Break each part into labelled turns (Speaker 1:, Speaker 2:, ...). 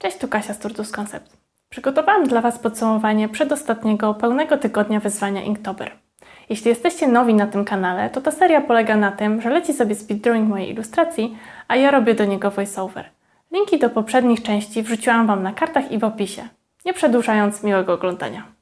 Speaker 1: Cześć, tu Kasia z Turtus Concept. Przygotowałam dla Was podsumowanie przedostatniego pełnego tygodnia wyzwania Inktober. Jeśli jesteście nowi na tym kanale, to ta seria polega na tym, że leci sobie speeddrawing mojej ilustracji, a ja robię do niego voiceover. Linki do poprzednich części wrzuciłam Wam na kartach i w opisie. Nie przedłużając, miłego oglądania.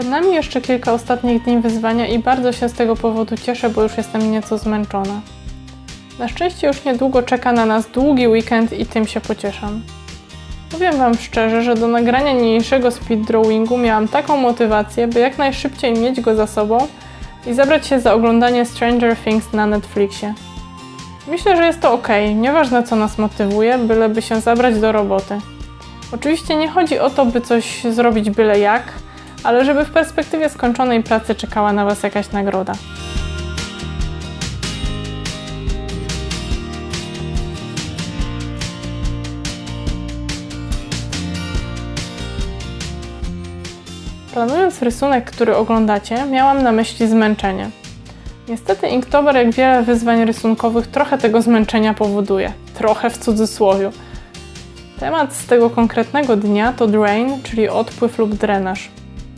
Speaker 1: Przed nami jeszcze kilka ostatnich dni wyzwania i bardzo się z tego powodu cieszę, bo już jestem nieco zmęczona. Na szczęście już niedługo czeka na nas długi weekend i tym się pocieszam. Powiem Wam szczerze, że do nagrania niniejszego speed drawingu miałam taką motywację, by jak najszybciej mieć go za sobą i zabrać się za oglądanie Stranger Things na Netflixie. Myślę, że jest to ok, nieważne co nas motywuje, byleby się zabrać do roboty. Oczywiście nie chodzi o to, by coś zrobić byle jak, ale żeby w perspektywie skończonej pracy czekała na Was jakaś nagroda. Planując rysunek, który oglądacie, miałam na myśli zmęczenie. Niestety Inktober, jak wiele wyzwań rysunkowych, trochę tego zmęczenia powoduje. Trochę w cudzysłowie. Temat z tego konkretnego dnia to drain, czyli odpływ lub drenaż.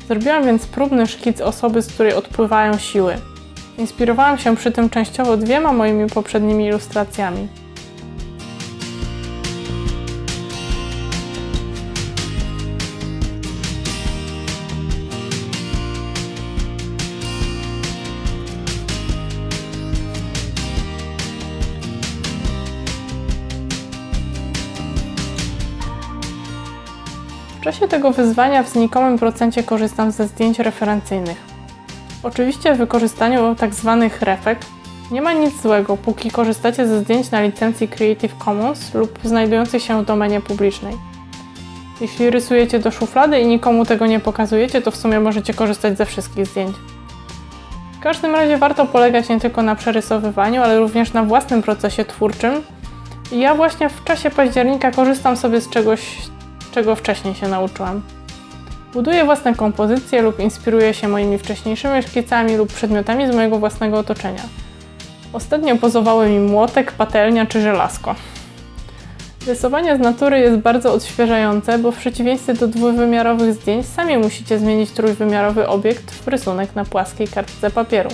Speaker 1: Zrobiłam więc próbny szkic osoby, z której odpływają siły. Inspirowałam się przy tym częściowo dwiema moimi poprzednimi ilustracjami. W czasie tego wyzwania w znikomym procencie korzystam ze zdjęć referencyjnych. Oczywiście w wykorzystaniu tzw. refek nie ma nic złego, póki korzystacie ze zdjęć na licencji Creative Commons lub znajdujących się w domenie publicznej. Jeśli rysujecie do szuflady i nikomu tego nie pokazujecie, to w sumie możecie korzystać ze wszystkich zdjęć. W każdym razie warto polegać nie tylko na przerysowywaniu, ale również na własnym procesie twórczym. I ja właśnie w czasie października korzystam sobie z czegoś czego wcześniej się nauczyłam. Buduję własne kompozycje lub inspiruję się moimi wcześniejszymi szkicami lub przedmiotami z mojego własnego otoczenia. Ostatnio pozowały mi młotek, patelnia czy żelazko. Rysowanie z natury jest bardzo odświeżające, bo w przeciwieństwie do dwuwymiarowych zdjęć sami musicie zmienić trójwymiarowy obiekt w rysunek na płaskiej kartce papieru.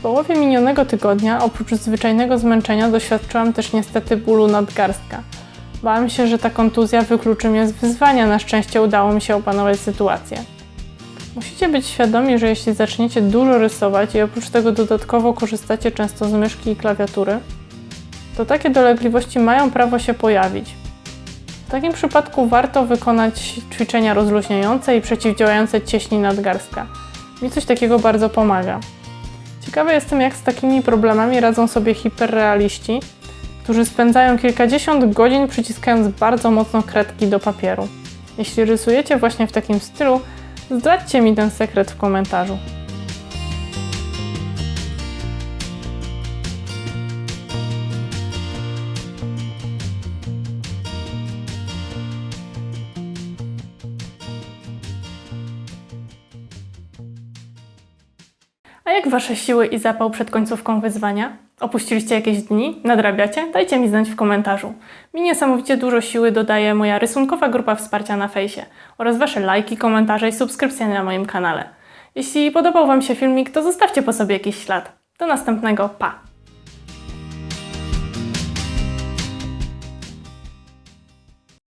Speaker 1: W połowie minionego tygodnia, oprócz zwyczajnego zmęczenia, doświadczyłam też niestety bólu nadgarstka. Bałam się, że ta kontuzja wykluczy mnie z wyzwania, na szczęście udało mi się opanować sytuację. Musicie być świadomi, że jeśli zaczniecie dużo rysować i oprócz tego dodatkowo korzystacie często z myszki i klawiatury, to takie dolegliwości mają prawo się pojawić. W takim przypadku warto wykonać ćwiczenia rozluźniające i przeciwdziałające cieśni nadgarstka. Mi coś takiego bardzo pomaga. Ciekawa jestem, jak z takimi problemami radzą sobie hiperrealiści, którzy spędzają kilkadziesiąt godzin przyciskając bardzo mocno kredki do papieru. Jeśli rysujecie właśnie w takim stylu, zdradźcie mi ten sekret w komentarzu. A jak wasze siły i zapał przed końcówką wyzwania? Opuściliście jakieś dni? Nadrabiacie? Dajcie mi znać w komentarzu. Mi niesamowicie dużo siły dodaje moja rysunkowa grupa wsparcia na fejsie oraz wasze lajki, komentarze i subskrypcje na moim kanale. Jeśli podobał wam się filmik, to zostawcie po sobie jakiś ślad. Do następnego, pa!